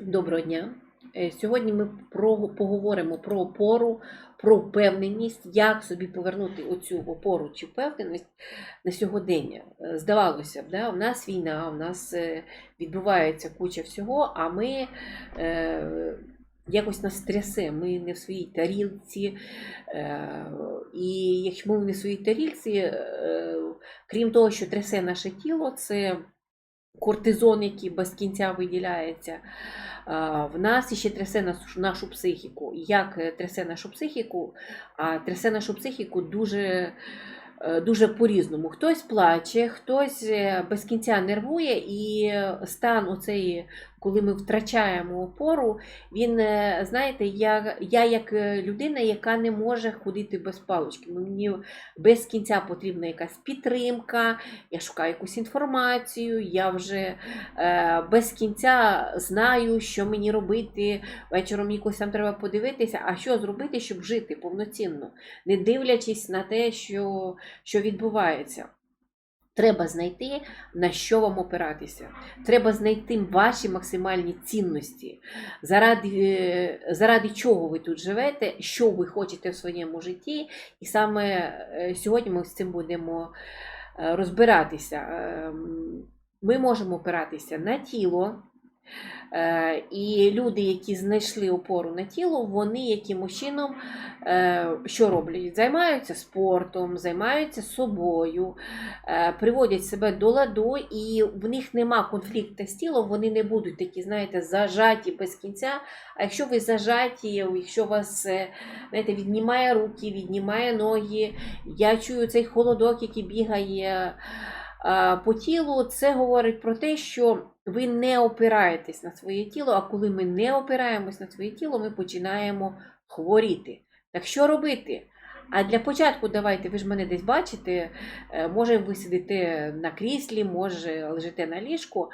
Доброго дня. Е, Сьогодні ми про, поговоримо про опору, про впевненість, як собі повернути оцю опору чи впевненість на сьогодення. Е, Здавалося б, да, у нас війна, у нас е, відбувається куча всього, а ми е, якось нас трясе, ми не в своїй тарілці. Е, і якщо ми не в своїй тарілці, е, крім того, що трясе наше тіло, це кортизон, який без кінця виділяється. В нас ще трясе нашу, психіку. Як е, трясе нашу психіку? А трясе нашу психіку дуже, е, дуже по-різному. Хтось плаче, хтось е, без кінця нервує, і стан оцей, коли ми втрачаємо опору, він, е, знаєте, я, я як е, людина, яка не може ходити без палички. Мені без кінця потрібна якась підтримка, я шукаю якусь інформацію, я вже е, без кінця знаю, що мені робити. Вечором якось там треба подивитися, а що зробити, щоб жити повноцінно, не дивлячись на те, що, що відбувається. Треба знайти, на що вам опиратися. Треба знайти ваші максимальні цінності, заради, е, заради чого ви тут живете, що ви хочете в своєму житті. І саме е, сьогодні ми з цим будемо е, розбиратися. Ем, Ми можемо опиратися на тіло. Е, І люди, які знайшли опору на тіло, вони якимось чином е, що роблять? Займаються спортом, займаються собою, е, приводять себе до ладу, і в них нема конфлікту з тілом, вони не будуть такі, знаєте, зажаті без кінця. А якщо ви зажаті, якщо вас знаєте, віднімає руки, віднімає ноги, я чую цей холодок, який бігає по тілу, це говорить про те, що ви не опираєтесь на своє тіло, а коли ми не опираємось на своє тіло, ми починаємо хворіти. Так що робити? А для початку давайте, ви ж мене десь бачите, е, може ви сидите на кріслі, може лежите на ліжку.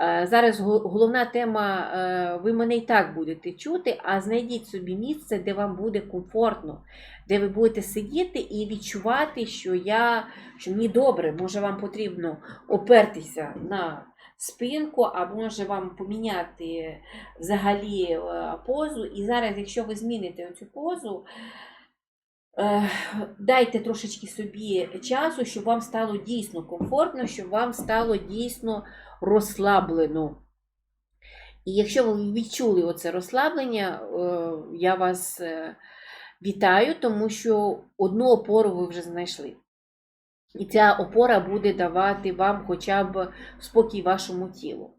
Е, Зараз головна тема, е, ви мене і так будете чути, а знайдіть собі місце, де вам буде комфортно, де ви будете сидіти і відчувати, що я, що мені добре, може вам потрібно опертися на спинку, а може вам поміняти взагалі е, позу. І зараз, якщо ви зміните цю позу, е, дайте трошечки собі часу, щоб вам стало дійсно комфортно, щоб вам стало дійсно розслаблено. І якщо ви відчули оце розслаблення, е, я вас е, вітаю, тому що одну опору ви вже знайшли. І ця опора буде давати вам хоча б спокій вашому тілу.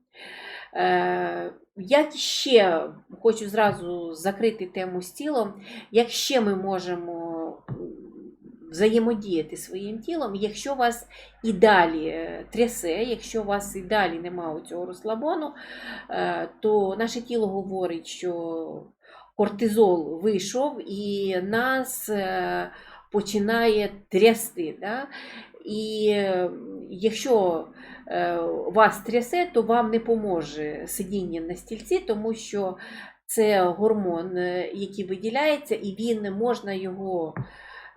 Е, Як ще хочу зразу закрити тему з тілом, як ще ми можемо взаємодіяти своїм тілом, якщо вас і далі е, трясе, якщо вас і далі немає цього розслабону, е, то наше тіло говорить, що кортизол вийшов і нас починає трясти. Да? І якщо е, вас трясе, то вам не поможе сидіння на стільці, тому що це гормон, е, який виділяється, і він можна його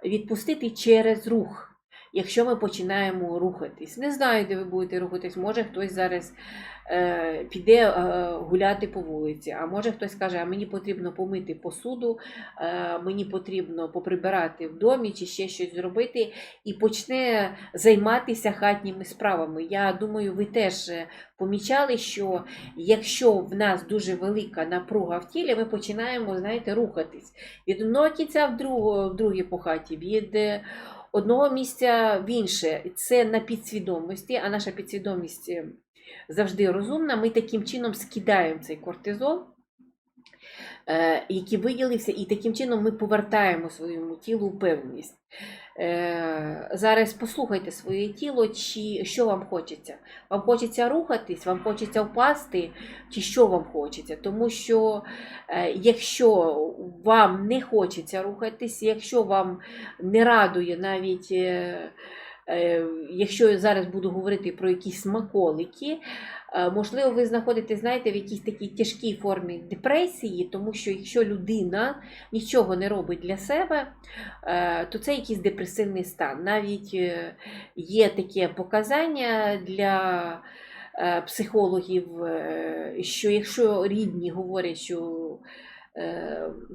відпустити через рух. Якщо ми починаємо рухатись. Не знаю, де ви будете рухатись. Може хтось зараз е, піде е, гуляти по вулиці, а може хтось каже, а мені потрібно помити посуду, е, мені потрібно поприбирати в домі чи ще щось зробити, і почне займатися хатніми справами. Я думаю, ви теж е, помічали, що якщо в нас дуже велика напруга в тілі, ми починаємо, знаєте, рухатись від одного кінця в другого, в другі по хаті, від е, одного місця в інше. Це на підсвідомості, а наша підсвідомість е, завжди розумна. Ми таким чином скидаємо цей кортизол. Е, Який виділився, і таким чином ми повертаємо своєму тілу впевненість. Е, Зараз послухайте своє тіло, чи що вам хочеться. Вам хочеться рухатись, вам хочеться впасти, чи що вам хочеться. Тому що е, якщо вам не хочеться рухатись, якщо вам не радує навіть. Е, Якщо я зараз буду говорити про якісь смаколики, е, можливо, ви знаходитесь, знаєте, в якійсь такій тяжкій формі депресії, тому що якщо людина нічого не робить для себе, е, то це якийсь депресивний стан. Навіть є таке показання для психологів, що якщо рідні говорять, що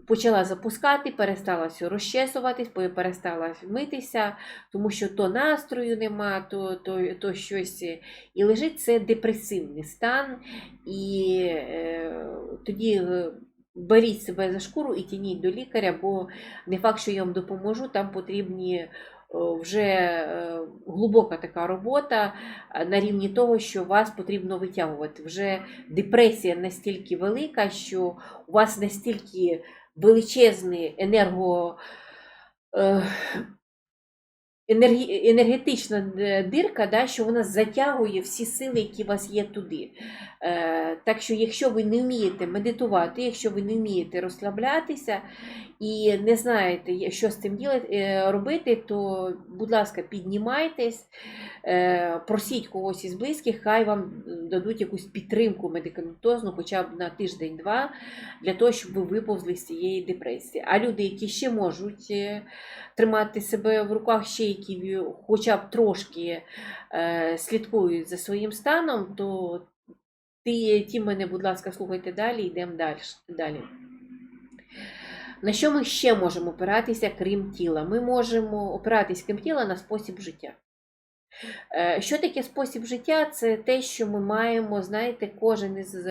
почала запускати, перестала все розчесуватись, перестала митися, тому що то настрою нема, то, то, то щось. е, І лежить це депресивний стан, і е, тоді е, беріть себе за шкуру і тяніть до лікаря, бо не факт, що я вам допоможу, там потрібні вже е, глибока така робота е, на рівні того, що вас потрібно витягувати. Вже депресія настільки велика, що у вас настільки величезний енерго. Енергі- енергетична е, дирка, да, що вона затягує всі сили, які у вас є туди. Е, так що, якщо ви не вмієте медитувати, якщо ви не вмієте розслаблятися і не знаєте, що з цим е, робити, то, будь ласка, піднімайтесь, е, просіть когось із близьких, хай вам дадуть якусь підтримку медикаментозну, хоча б на тиждень-два, для того, щоб ви виповзли з цієї депресії. А люди, які ще можуть е, тримати себе в руках, ще які хоча б трошки е, слідкують за своїм станом, то ті, ті мене, будь ласка, слухайте далі, йдемо далі. На що ми ще можемо опиратися, крім тіла? Ми можемо опиратись, крім тіла, на спосіб життя. Е, Що таке спосіб життя? Це те, що ми маємо, знаєте, кожен із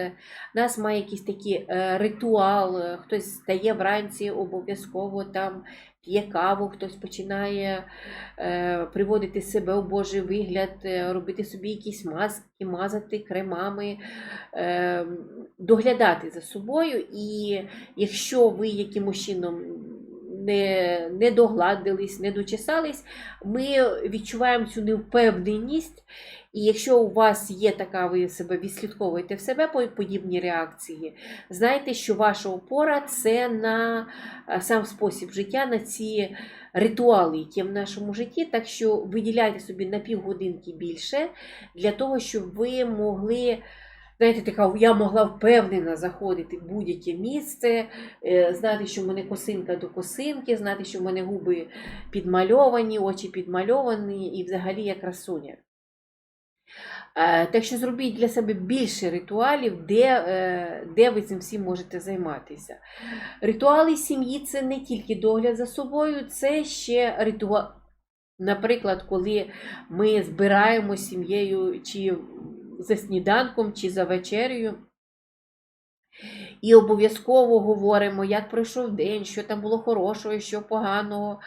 нас має якийсь такий е, ритуал, хтось стає вранці обов'язково там п'є каву, хтось починає е, приводити себе у Божий вигляд, е, робити собі якісь маски, мазати кремами, е, доглядати за собою. І якщо ви якимось чином не, не догладились, не дочесались, ми відчуваємо цю невпевненість. І якщо у вас є така, ви себе відслідковуєте в себе по- подібні реакції, знайте, що ваша опора це на е, сам спосіб життя, на ці ритуали, які в нашому житті. Так що виділяйте собі на півгодинки більше для того, щоб ви могли. Знаєте, така я могла впевнено заходити в будь-яке місце, е, знати, що в мене косинка до косинки, знати, що в мене губи підмальовані, очі підмальовані і взагалі я красуня. Е, Так що зробіть для себе більше ритуалів, де, е, де ви цим всім можете займатися. Ритуали сім'ї це не тільки догляд за собою, це ще ритуал. Наприклад, коли ми збираємо сім'єю чи за сніданком, чи за вечерею. І обов'язково говоримо, як пройшов день, що там було хорошого, що поганого.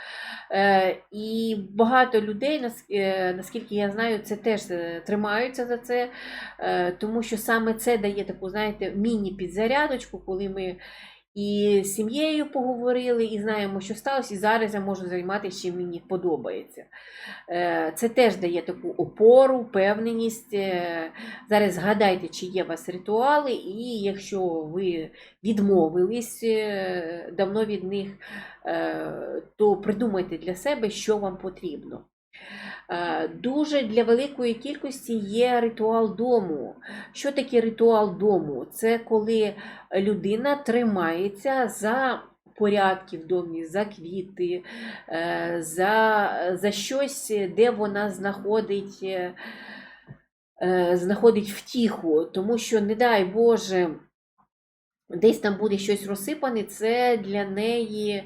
Е, і багато людей, е, наскільки я знаю, це теж е, тримаються за це, тому що саме це дає таку, знаєте, міні-підзарядочку, коли ми і з сім'єю поговорили, і знаємо, що сталося, і зараз я можу займатися, чим мені подобається. Е, Це теж дає таку опору, впевненість. Е, Зараз згадайте, чи є у вас ритуали, і якщо ви відмовились е, давно від них, то придумайте для себе, що вам потрібно. Е, Дуже для великої кількості є ритуал дому. Що таке ритуал дому? Це коли людина тримається за порядки в домі, за квіти, е, за, за щось, де вона знаходить, е, знаходить втіху. Тому що, не дай Боже, десь там буде щось розсипане, це для неї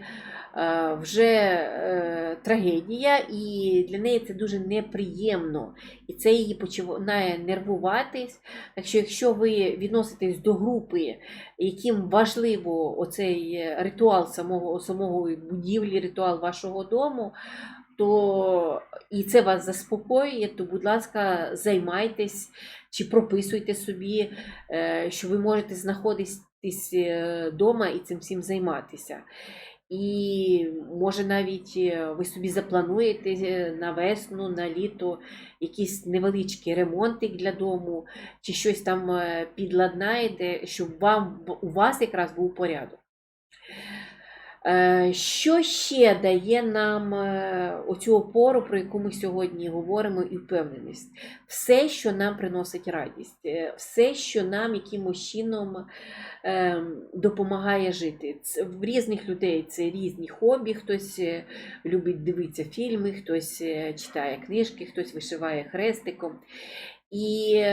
вже е, трагедія, і для неї це дуже неприємно. І це її починає нервуватись. Так що, якщо ви відноситесь до групи, яким важливо оцей е, ритуал самого, самого будівлі, ритуал вашого дому, то і це вас заспокоює, то, будь ласка, займайтесь чи прописуйте собі, е, що ви можете знаходитись вдома і цим всім займатися. І може навіть е, ви собі заплануєте е, на весну, на літо якийсь невеличкий ремонтик для дому, чи щось там е, підладнаєте, щоб вам, у вас якраз був порядок. Е, Що ще дає нам е, оцю опору, про яку ми сьогодні говоримо, і впевненість? Все, що нам приносить радість, е, все, що нам якимось чином е, допомагає жити. В різних людей це різні хобі, хтось любить дивитися фільми, хтось читає книжки, хтось вишиває хрестиком. І,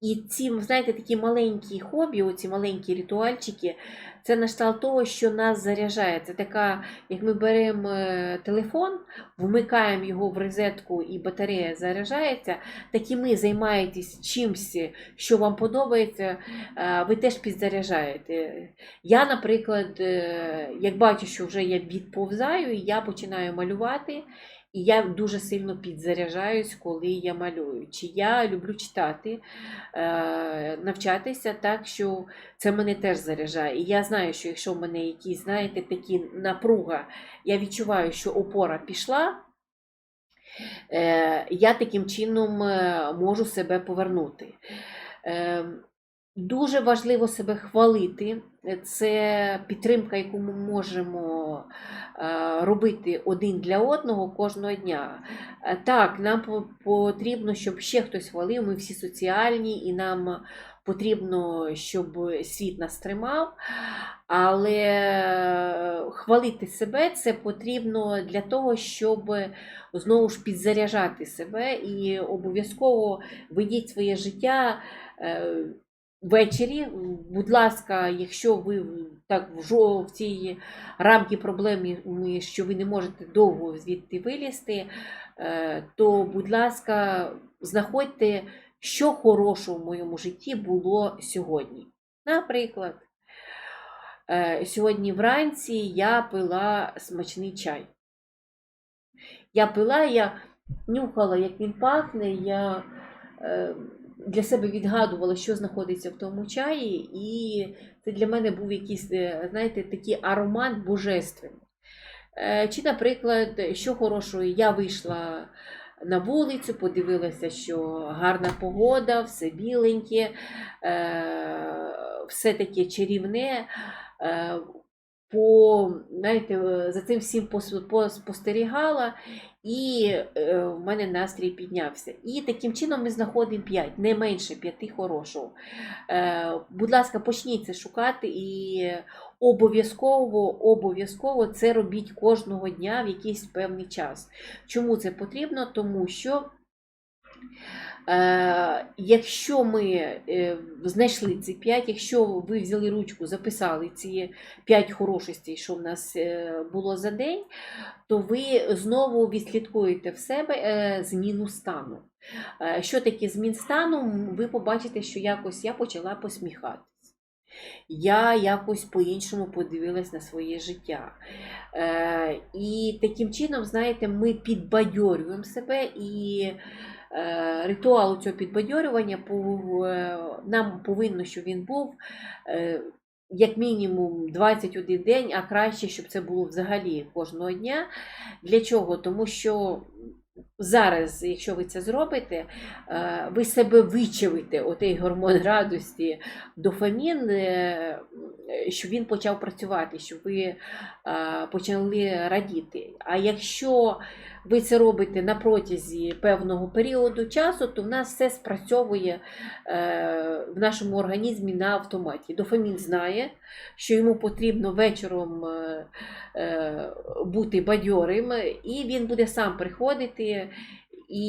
і ці, знаєте, такі маленькі хобі, оці маленькі ритуальчики, це на кшталт того, що нас заряджає. Це така, як ми беремо е, телефон, вмикаємо його в розетку і батарея заряджається, так і ми займаєтесь чимось, що вам подобається, е, ви теж підзаряджаєте. Я, наприклад, е, як бачу, що вже я відповзаю, я починаю малювати. І я дуже сильно підзаряджаюсь, коли я малюю. Чи я люблю читати, е, навчатися так, що це мене теж заряджає. І я знаю, що якщо в мене якісь, знаєте, такі напруга, я відчуваю, що опора пішла, е, я таким чином е, можу себе повернути. Е, Дуже важливо себе хвалити. Це підтримка, яку ми можемо е, робити один для одного кожного дня. Е, Так, нам потрібно, щоб ще хтось хвалив, ми всі соціальні, і нам потрібно, щоб світ нас тримав. Але хвалити себе це потрібно для того, щоб знову ж підзаряджати себе і обов'язково ведіть своє життя. Ввечері, будь ласка, якщо ви так в цій рамки проблеми, що ви не можете довго звідти вилізти, е, то, будь ласка, знаходьте, що хорошого в моєму житті було сьогодні. Наприклад, е, сьогодні вранці я пила смачний чай. Я пила, я нюхала, як він пахне, я е, для себе відгадувала, що знаходиться в тому чаї, і це для мене був якийсь, е, знаєте, такий аромат божественний. Е, Чи, наприклад, що хорошого, я вийшла на вулицю, подивилася, що гарна погода, все біленьке, е, все таке чарівне. По, знаєте, е, за цим всім пос- пос- спостерігала, і е, в мене настрій піднявся. І таким чином ми знаходимо 5, не менше 5 хорошого. Е, будь ласка, почніть це шукати і обов'язково, обов'язково це робіть кожного дня в якийсь певний час. Чому це потрібно? Тому що. Е, якщо ми е, знайшли ці 5, якщо ви взяли ручку, записали ці 5 хорошостей, що в нас е, було за день, то ви знову відслідкуєте в себе зміну стану. Що таке змін стану? Ви побачите, що якось я почала посміхатись. Я якось по-іншому подивилась на своє життя. Е, І таким чином, знаєте, ми підбадьорюємо себе і е, ритуал цього підбадьорювання е, нам повинно, щоб він був е, як мінімум 21 день, а краще, щоб це було взагалі кожного дня. Для чого? Тому що зараз, якщо ви це зробите, е, ви себе вичавите, отей гормон радості, дофамін, е, щоб він почав працювати, щоб ви е, почали радіти. А якщо ви це робите на протязі певного періоду часу, то в нас все спрацьовує в нашому організмі на автоматі. Дофамін знає, що йому потрібно вечором бути бадьорим, і він буде сам приходити. І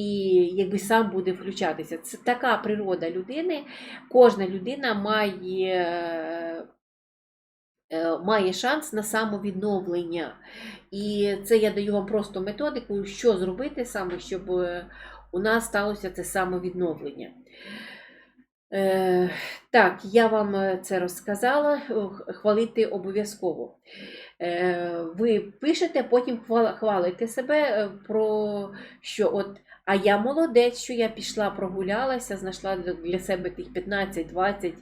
якби сам буде включатися. Це така природа людини. Кожна людина має, е, має шанс на самовідновлення. І це я даю вам просто методику, що зробити саме, щоб е, у нас сталося це самовідновлення. Е, так, я вам е, це розказала, хвалити обов'язково. Е, ви пишете, потім хвалите себе е, про що от. А я молодець, що я пішла, прогулялася, знайшла для- себе тих 15-20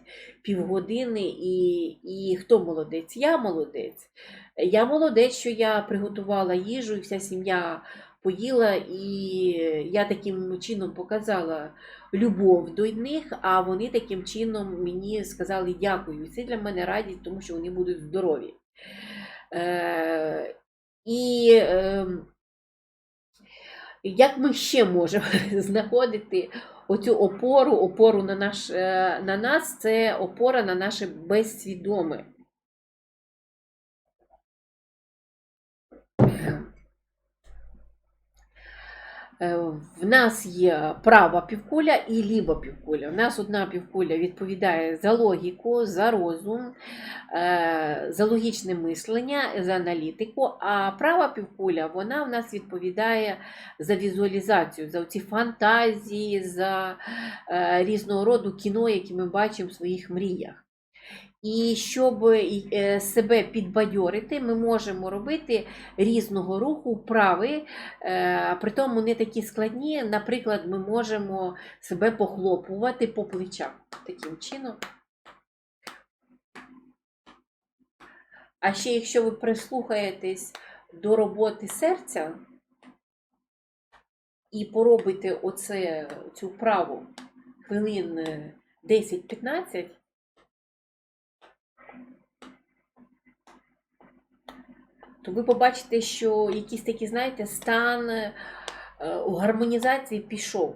півгодини. І, і хто молодець? Я молодець. Я молодець, що я приготувала їжу, і вся сім'я поїла, і я таким чином показала любов до них, а вони таким чином мені сказали дякую. Це для мене радість, тому що вони будуть здорові. Е, і е, як ми ще можемо знаходити оцю опору, опору на, наш, е, на нас, це опора на наше безсвідоме. Е, В нас є права півкуля і ліва півкуля. У нас одна півкуля відповідає за логіку, за розум, е, за логічне мислення, за аналітику, а права півкуля вона в нас відповідає за візуалізацію, за ці фантазії, за е, різного роду кіно, які ми бачимо в своїх мріях. І щоб е, себе підбадьорити, ми можемо робити різного руху вправи, е, при тому не такі складні. Наприклад, ми можемо себе похлопувати по плечах таким чином. А ще якщо ви прислухаєтесь до роботи серця і поробите оце, цю вправу хвилин е, 10-15, то ви побачите, що якийсь такий, знаєте, стан е, у гармонізації пішов.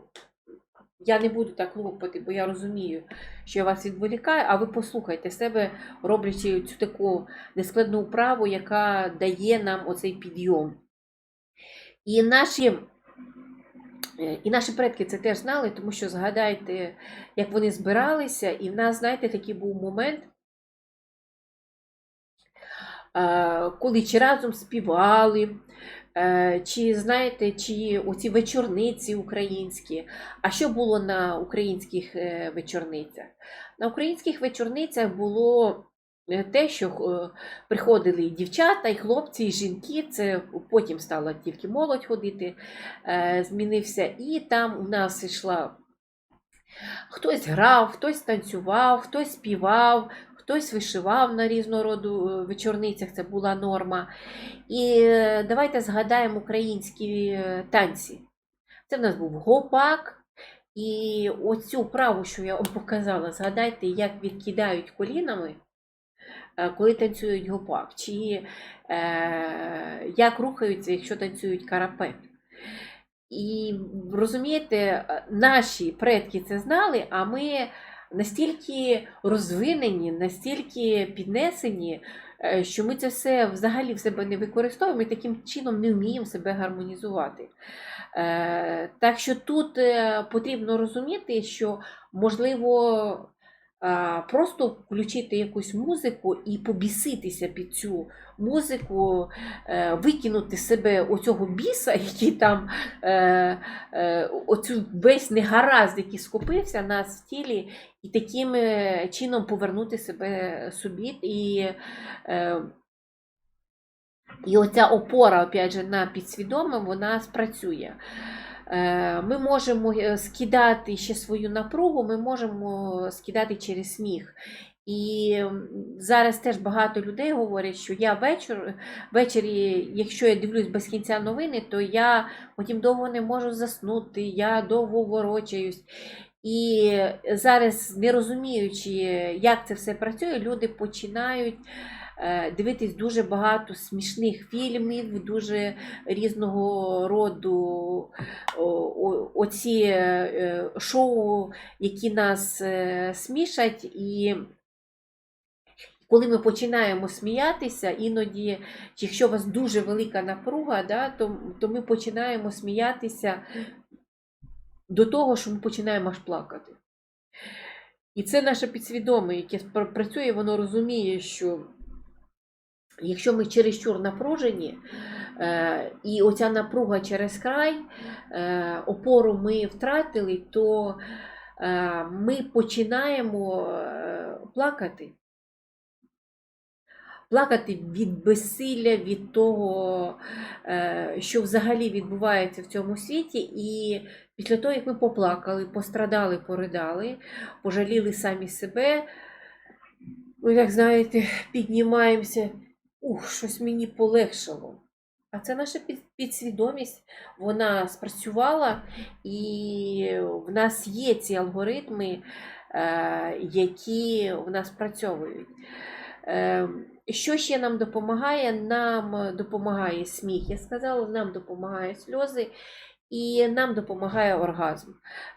Я не буду так лопати, бо я розумію, що я вас відволікаю, а ви послухайте себе, роблячи цю таку нескладну вправу, яка дає нам оцей підйом. І наші, е, і наші предки це теж знали, тому що згадайте, як вони збиралися, і в нас, знаєте, такий був момент, коли чи разом співали, е, чи знаєте, чи оці вечорниці українські. А що було на українських е, вечорницях? На українських вечорницях було е, те, що е, приходили і дівчата, і хлопці, і жінки. Це потім стала тільки молодь ходити, е, змінився. І там у нас йшла. Хтось грав, хтось танцював, хтось співав, хтось вишивав на різного роду е, вечорницях, це була норма. І е, давайте згадаємо українські е, танці. Це в нас був гопак. І оцю праву, що я вам показала, згадайте, як відкидають колінами, коли танцюють гопак, чи е, як рухаються, якщо танцюють карапет. І розумієте, наші предки це знали, а ми настільки розвинені, настільки піднесені, е, що ми це все взагалі в себе не використовуємо і таким чином не вміємо себе гармонізувати. Е, Так що тут е, потрібно розуміти, що можливо просто включити якусь музику і побіситися під цю музику, е, викинути себе оцього біса, який там е, е, оцю весь негаразд, який скопився в тілі, і таким чином повернути себе собі. І, і оця опора, опять же, на підсвідоме, вона спрацює. Е, Ми можемо е, скидати ще свою напругу, ми можемо скидати через сміх. І зараз теж багато людей говорять, що я вечір, ввечері, якщо я дивлюсь без кінця новини, то я потім довго не можу заснути, я довго ворочаюсь. І зараз, не розуміючи, як це все працює, люди починають е, дивитись дуже багато смішних фільмів, дуже різного роду оці е, шоу, які нас е, смішать. І коли ми починаємо сміятися, іноді, якщо у вас дуже велика напруга, да, то, то ми починаємо сміятися до того, що ми починаємо аж плакати. І це наше підсвідоме, яке працює, воно розуміє, що якщо ми чересчур напружені, е, і оця напруга через край, е, опору ми втратили, то е, ми починаємо плакати. Плакати від безсилля, від того, е, що взагалі відбувається в цьому світі. І після того, як ми поплакали, пострадали, поридали, пожаліли самі себе, ми, як знаєте, піднімаємося, ух, щось мені полегшало. А це наша підсвідомість, вона спрацювала, і в нас є ці алгоритми, е, які в нас працьовують. Е, Що ще нам допомагає? Нам допомагає сміх. Я сказала, нам допомагає сльози. і нам допомагає оргазм.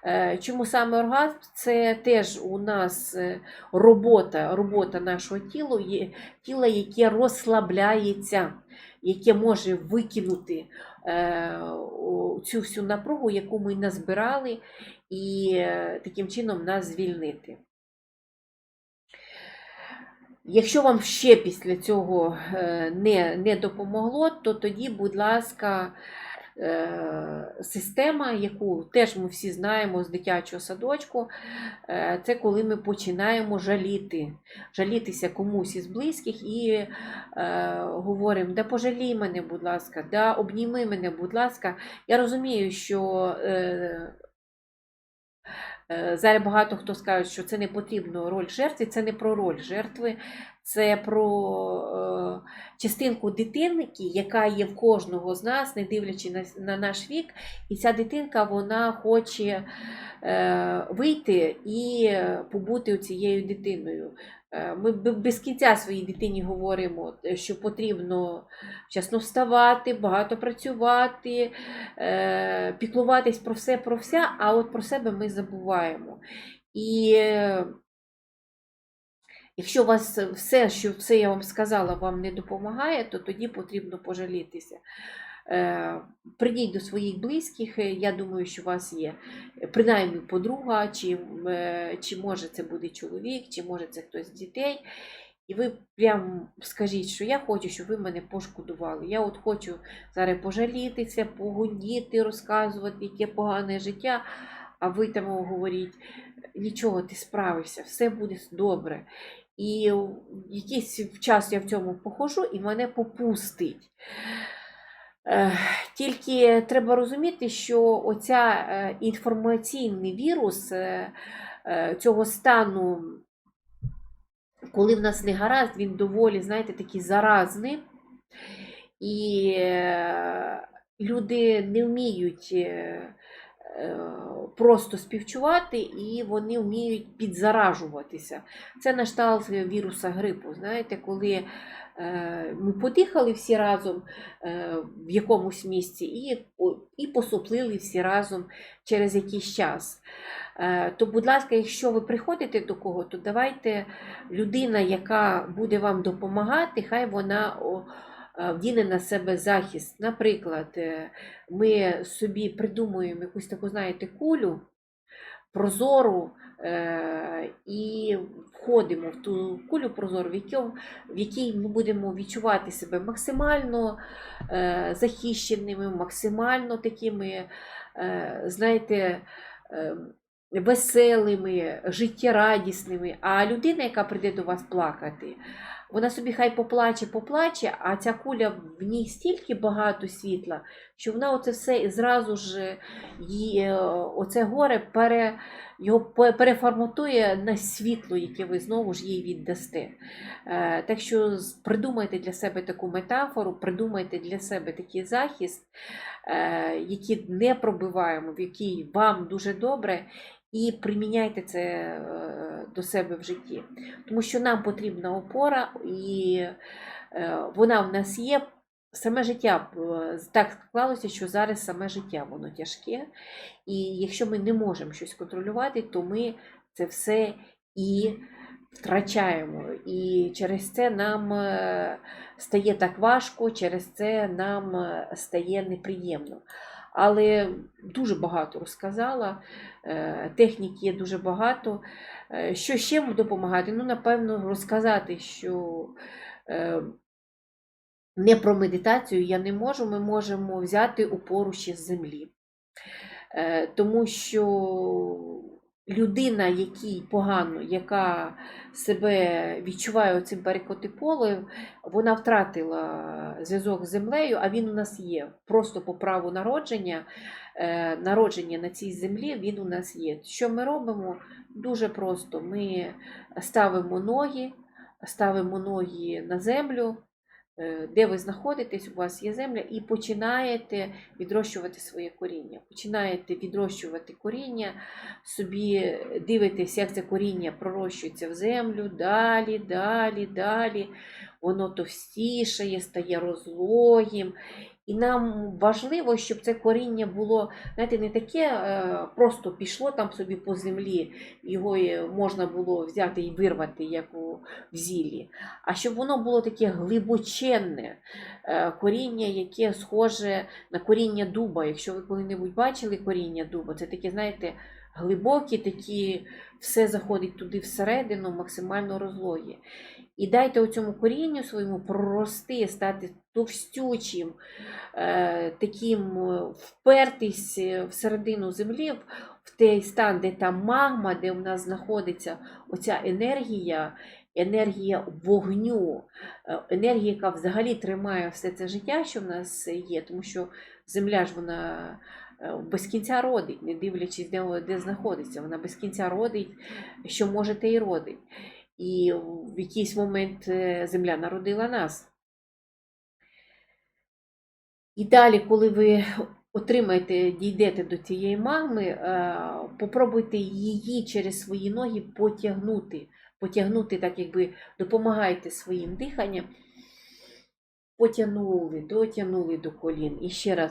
Е, Чому саме оргазм? Це теж у нас е, робота, робота нашого тіла, тіла, яке розслабляється, яке може викинути е, цю всю напругу, яку ми назбирали, і е, таким чином нас звільнити. Якщо вам ще після цього е, не, не допомогло, то тоді, будь ласка, е, система, яку теж ми всі знаємо з дитячого садочку, е, це коли ми починаємо жаліти, жалітися комусь із близьких і говоримо, да пожалій мене, будь ласка, да обніми мене, будь ласка. Я розумію, що Зараз багато хто скаже, що це не потрібно роль жертви, це не про роль жертви, це про е, частинку дитинки, яка є в кожного з нас, не дивлячи на, на наш вік. І ця дитинка вона хоче е, вийти і побути цією дитиною. Е, Ми без кінця своїй дитині говоримо, е, що потрібно вчасно вставати, багато працювати, е, піклуватись про все, про все, а от про себе ми забуваємо. І якщо у вас все, що все я вам сказала, вам не допомагає, то тоді потрібно пожалітися. Е, Прийдіть до своїх близьких, е, я думаю, що у вас є е, принаймні подруга, чи, чи може це буде чоловік, чи може це хтось з дітей. І ви прям скажіть, що я хочу, щоб ви мене пошкодували. Я от хочу зараз пожалітися, погудіти, розказувати, яке погане життя, а ви там говоріть, нічого, ти справишся, все буде добре. І якийсь час я в цьому похожу і мене попустить. Ех, Тільки треба розуміти, що оця е, інформаційний вірус е, е, цього стану, коли в нас не гаразд, він доволі, знаєте, такий заразний. І е, люди не вміють е, е, просто співчувати, і вони вміють підзаражуватися. Це на кшталт віруса грипу. Знаєте, коли е, ми подихали всі разом е, в якомусь місці і, і посуплили всі разом через якийсь час. Е, То, будь ласка, якщо ви приходите до кого, то давайте людина, яка буде вам допомагати, хай вона е, вдіне на себе захист. Наприклад, е, ми собі придумуємо якусь таку, знаєте, кулю прозору е, і входимо в ту кулю прозору, в, якій ми будемо відчувати себе максимально е, захищеними, максимально такими, знаєте, веселими, життєрадісними. А людина, яка прийде до вас плакати, вона собі хай поплаче, поплаче, а ця куля в ній стільки багато світла, що вона оце все зразу ж її, е, оце горе пере, його переформатує на світло, яке ви знову ж їй віддасте. Е, Так що придумайте для себе таку метафору, придумайте для себе такий захист, е, який не пробиваємо, в який вам дуже добре, і приміняйте це е, до себе в житті. Тому що нам потрібна опора, і е, вона в нас є. Саме життя е, так склалося, що зараз саме життя воно тяжке. І якщо ми не можемо щось контролювати, то ми це все і втрачаємо. І через це нам стає так важко, через це нам стає неприємно. Але дуже багато розказала, е, технік є дуже багато. Е, Що ще допомагати? Ну, напевно, розказати, що е, не про медитацію я не можу, ми можемо взяти опору ще з землі. Тому що людина, якій погано, яка себе відчуває цим перекотиполем, вона втратила зв'язок з землею, а він у нас є. Просто по праву народження, е, народження на цій землі він у нас є. Що ми робимо? Дуже просто. Ми ставимо ноги, ставимо ноги на землю, де ви знаходитесь, у вас є земля, і починаєте відрощувати своє коріння. Починаєте відрощувати коріння, собі дивитесь, як це коріння пророщується в землю, далі, далі, далі. Воно товстішає, стає розлогим. І нам важливо, щоб це коріння було, знаєте, не таке е, просто пішло там собі по землі, його можна було взяти і вирвати, як у в зіллі, а щоб воно було таке глибоченне е, коріння, яке схоже на коріння дуба. Якщо ви коли-небудь бачили коріння дуба, це таке, знаєте, глибокі, такі, все заходить туди всередину, максимально розлогі. І дайте оцьому корінню своєму прорости, стати товстючим, е, таким е, впертись е, всередину землі, в- той стан, де там магма, де в нас знаходиться оця енергія, енергія вогню, енергія, яка взагалі тримає все це життя, що в нас є, тому що земля ж вона без кінця родить, не дивлячись, де, де знаходиться, вона без кінця родить, що може, те і родить. І в якийсь момент земля народила нас. І далі, коли ви отримаєте, дійдете до цієї магми, е, попробуйте її через свої ноги потягнути. Потягнути, так якби допомагайте своїм диханням. Потягнули, дотягнули до колін. І ще раз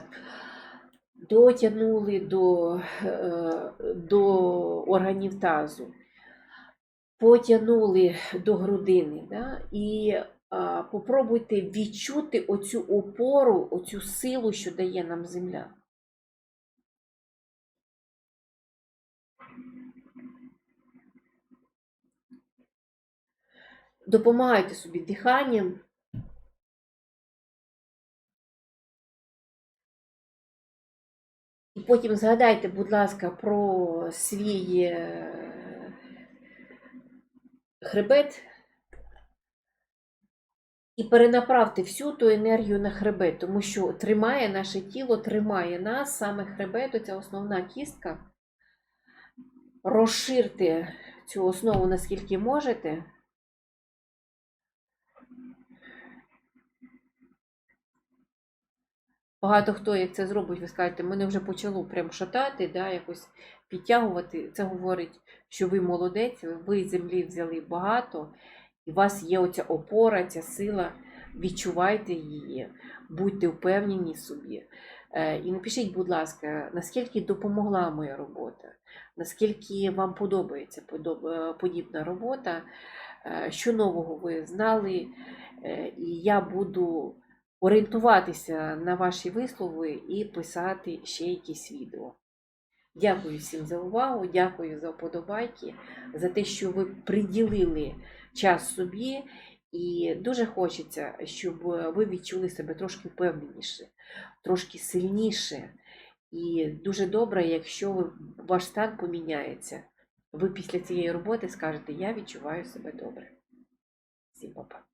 дотягнули до, е, до органів тазу. Потягнули до грудини. Да? І попробуйте відчути оцю опору, оцю силу, що дає нам земля. Допомагайте собі диханням. І потім згадайте, будь ласка, про свій е, хребет і перенаправте всю ту енергію на хребет, тому що тримає наше тіло, тримає нас, саме хребет, оця основна кістка. Розширте цю основу наскільки можете. Багато хто, як це зробить, ви скажете, мене вже почало прям шатати, да, якось підтягувати. Це говорить, що ви молодець, ви землі взяли багато, і у вас є оця опора, ця сила. Відчувайте її, будьте впевнені собі. Е, І напишіть, будь ласка, наскільки допомогла моя робота, наскільки вам подобається е, подібна робота, е, що нового ви знали, і я буду орієнтуватися на ваші вислови і писати ще якісь відео. Дякую всім за увагу, дякую за вподобайки, за те, що ви приділили час собі. І дуже хочеться, щоб ви відчули себе трошки впевненіше, трошки сильніше. І дуже добре, якщо ваш стан поміняється. Ви після цієї роботи скажете, я відчуваю себе добре. Всім па-па.